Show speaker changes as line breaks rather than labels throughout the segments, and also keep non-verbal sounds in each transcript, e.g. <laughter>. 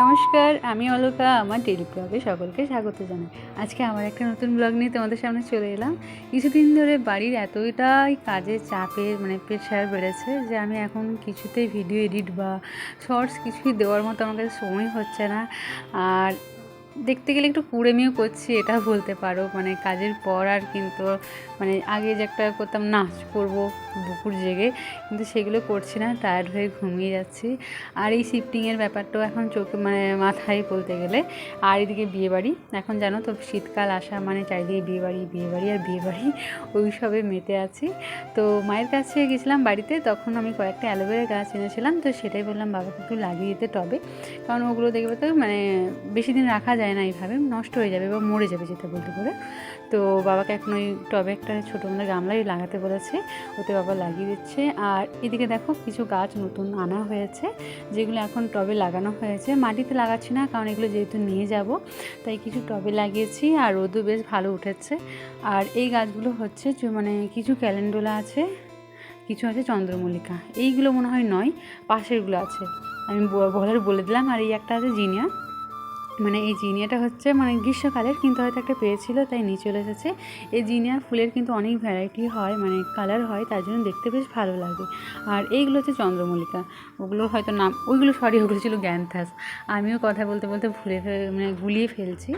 নমস্কার, আমি অলোকা, আমার ডেলি ব্লগে সকলকে স্বাগত জানাই। আজকে আমার একটা নতুন ব্লগ নিয়ে তোমাদের সামনে চলে এলাম। কিছুদিন ধরে বাড়ির এতটাই কাজের চাপের মানে প্রেশার বেড়েছে যে আমি এখন কিছুতেই ভিডিও এডিট বা শর্টস কিছুই দেওয়ার মতো আমার কাছে সময় হচ্ছে না। আর দেখতে গেলে একটু কুড়েমিও করছি, এটা বলতে পারো। মানে কাজের পর আর কিন্তু মানে আগে যে একটা করতাম, নাচ করব বুকুর জেগে, কিন্তু সেগুলো করছি না টায়ার্ড হয়ে ঘুমিয়ে যাচ্ছি। আর এই শিফটিংয়ের ব্যাপারটাও এখন চোখে মানে মাথায় বলতে গেলে। আর এদিকে বিয়েবাড়ি, এখন জানো তো শীতকাল আসা মানে চারিদিকে বিয়েবাড়ি বিয়েবাড়ি আর বিয়েবাড়ি, ওই সবে মেতে আছি। তো মায়ের কাছে গেছিলাম বাড়িতে, তখন আমি কয়েকটা অ্যালোভেরা গাছ এনেছিলাম, তো সেটাই বললাম, বাবাকে একটু লাগিয়ে দিতে টবে। কারণ ওগুলো দেখবে তো মানে বেশি দিন রাখা যায় না এইভাবে, নষ্ট হয়ে যাবে বা মরে যাবে যেটা বলতে পারে। তো বাবাকে এখন ওই টবে একটা ছোটো মতো গামলাই লাগাতে বলেছে, ওতে বাবা লাগিয়ে দিচ্ছে। আর এদিকে দেখো কিছু গাছ নতুন আনা হয়েছে, যেগুলো এখন টবে লাগানো হয়েছে। মাটিতে লাগাচ্ছি না, কারণ এগুলো যেহেতু নিয়ে যাব, তাই কিছু টবে লাগিয়েছি আর রোদও বেশ ভালো উঠেছে। আর এই গাছগুলো হচ্ছে মানে কিছু ক্যালেন্ডোলা আছে, কিছু আছে চন্দ্রমল্লিকা। এইগুলো মনে হয় নয়, পাশেরগুলো আছে। আমি বলার বলে দিলাম, আর এই একটা আছে জিনিয়া। মানে এই জিনিয়াটা হচ্ছে মানে গ্রীষ্মকালের কিন্তু হয়তো একটা পেয়েছিল তাই নিয়ে চলে এসেছে। এই জিনিয়ার ফুলের কিন্তু অনেক ভ্যারাইটি হয় মানে কালার হয়, তার জন্য দেখতে বেশ ভালো লাগে। আর এইগুলো হচ্ছে চন্দ্রমল্লিকা। ওগুলো হয়তো নাম, ওইগুলো সরি, ওগুলো ছিল গ্যান্থাস। আমিও কথা বলতে বলতে ভুলে মানে গুলিয়ে ফেলছি।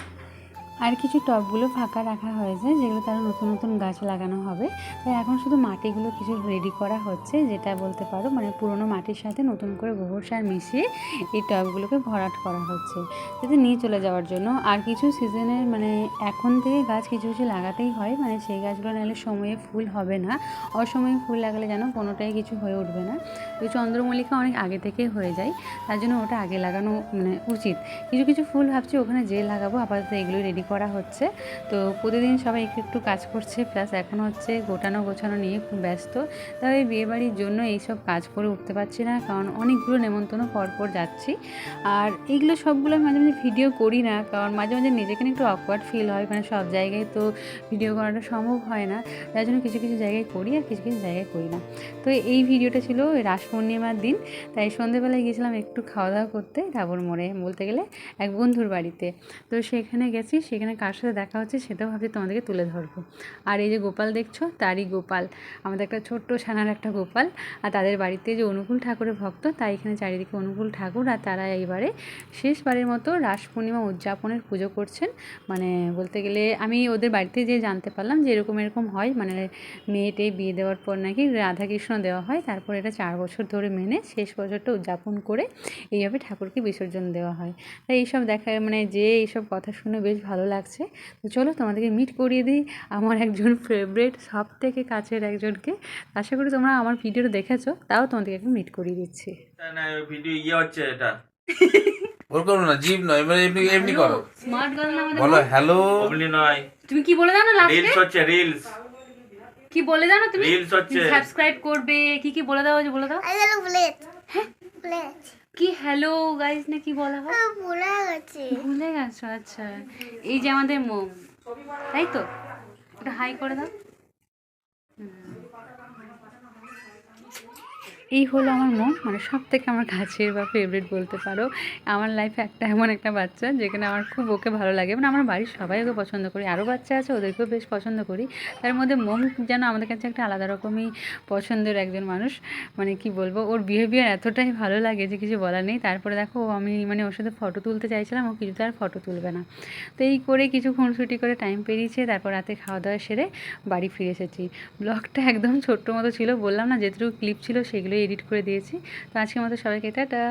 আর কিছু টবগুলো ফাঁকা রাখা হয়েছে, যেগুলো তারা নতুন নতুন গাছ লাগানো হবে। তাই এখন শুধু মাটিগুলো কিছু রেডি করা হচ্ছে, যেটা বলতে পারো মানে পুরনো মাটির সাথে নতুন করে গোবর সার মিশিয়ে এই টবগুলোকে ভরাট করা হচ্ছে। যাতে নিয়ে চলে যাওয়ার জন্য। আর কিছু সিজনের মানে এখন থেকে গাছ কিছু কিছু লাগাতেই হয় মানে সেই গাছগুলো নাহলে সময়ে ফুল হবে না। অসময়ে ফুল লাগালে যেন কোনোটাই কিছু হয়ে উঠবে না। তো চন্দ্রমল্লিকা অনেক আগে থেকেই হয়ে যায়, তার জন্য ওটা আগে লাগানো মানে উচিত। কিছু কিছু ফুল ভাবছি, ওখানে যে লাগাবো, আপাতত এগুলো রেডি করা হচ্ছে। তো প্রতিদিন সবাই একটু একটু কাজ করছে, প্লাস এখন হচ্ছে গোটানো গোছানো নিয়ে খুব ব্যস্ত। তবে বিয়েবাড়ির জন্য এইসব কাজ করে উঠতে পারছি না, কারণ অনেকগুলো নেমন্তন্ন পরপর যাচ্ছি। আর এইগুলো সবগুলো আমি মাঝে মাঝে ভিডিও করি না, কারণ মাঝে মাঝে নিজেকে একটু অকওয়ার্ড ফিল হয় মানে সব জায়গায় তো ভিডিও করাটা সম্ভব হয় না। তার জন্য কিছু কিছু জায়গায় করি আর কিছু কিছু জায়গায় করি না। তো এই ভিডিওটা ছিল রাস পূর্ণিমার দিন। তাই সন্ধেবেলায় গিয়েছিলাম একটু খাওয়া দাওয়া করতে ডাবর মোড়ে বলতে গেলে এক বন্ধুর বাড়িতে। তো সেখানে গেছি সেখানে কার সাথে দেখা হচ্ছে সেটাও ভাবছি তোমাদেরকে তুলে ধরবো। আর এই যে গোপাল দেখছ, তারই গোপাল। আমাদের একটা ছোট্ট ছানার একটা গোপাল। আর তাদের বাড়িতে যে অনুকূল ঠাকুরের ভক্ত, তাই এখানে চারিদিকে অনুকূল ঠাকুর। আর তারা এইবারে শেষবারের মতো রাস পূর্ণিমা উদযাপনের পুজো করছেন। মানে বলতে গেলে আমি ওদের বাড়িতে যে জানতে পারলাম যে এরকম এরকম হয়। মানে মেয়েটে বিয়ে দেওয়ার পর নাকি রাধাকৃষ্ণ দেওয়া হয়। তারপর এটা চার বছর ধরে মেনে শেষ বছরটা উদযাপন করে এইভাবে ঠাকুরকে বিসর্জন দেওয়া হয়। তাই এইসব দেখা মানে যে এইসব কথা শুনে বেশ ভালো লাগছে। তো চলো তোমাদেরকে মিট করিয়ে দিই আমার একজন ফেভারেট সব থেকে কাছের একজনকে। আশা করি তোমরা আমার ভিডিওটা দেখেছ তাও তোমাদেরকে একটু মিট করিয়ে দিচ্ছি।
ভিডিও ইয়ে হচ্ছে এটা। <laughs>
ওর না জিভ নয় এবার এমনি এমনি করো।
স্মার্ট গার্ল
বলো হ্যালো
নয়।
তুমি কি বলে দাও না লাস্টে
রিলস হচ্ছে রিলস
কি বলে দাও না তুমি?
রিলস হচ্ছে।
সাবস্ক্রাইব করবে কি কি বলে দাও যে বলে দাও।
প্লেট
কি হ্যালো গাইস না কি বলা হয়?
ভুলে গেছি।
ভুলে গেছো আচ্ছা। এই যে আমাদের মোম তাই তো? ওটা হাই করে দাও। হুম। এই হলো আমার মন মানে সব থেকে আমার কাছের বা ফেভারিট বলতে পারো। আমার লাইফে একটা এমন একটা বাচ্চা, যেখানে আমার খুব ওকে ভালো লাগে। মানে আমার বাড়ির সবাই ওকে পছন্দ করি আরও বাচ্চা আছে ওদেরকেও বেশ পছন্দ করি। তার মধ্যে মম যেন আমাদের কাছে একটা আলাদা রকমই পছন্দের একজন মানুষ। মানে কি বলব, ওর বিহেভিয়ার এতটাই ভালো লাগে যে কিছু বলার নেই। তারপরে দেখো আমি মানে ওর সাথে ফটো তুলতে চাইছিলাম, ও কিছুতে আর ফটো তুলবে না। তো এই করে কিছু খুনসুটি করে টাইম পেরিয়েছে, তারপর রাতে খাওয়া দাওয়া সেরে বাড়ি ফিরে এসেছি। ব্লগটা একদম ছোট্ট মতো ছিল, বললাম না, যেটুকু ক্লিপ ছিল সেগুলোই এডিট করে দিয়েছি। তো আজকের মতো সবাইকে টাটা।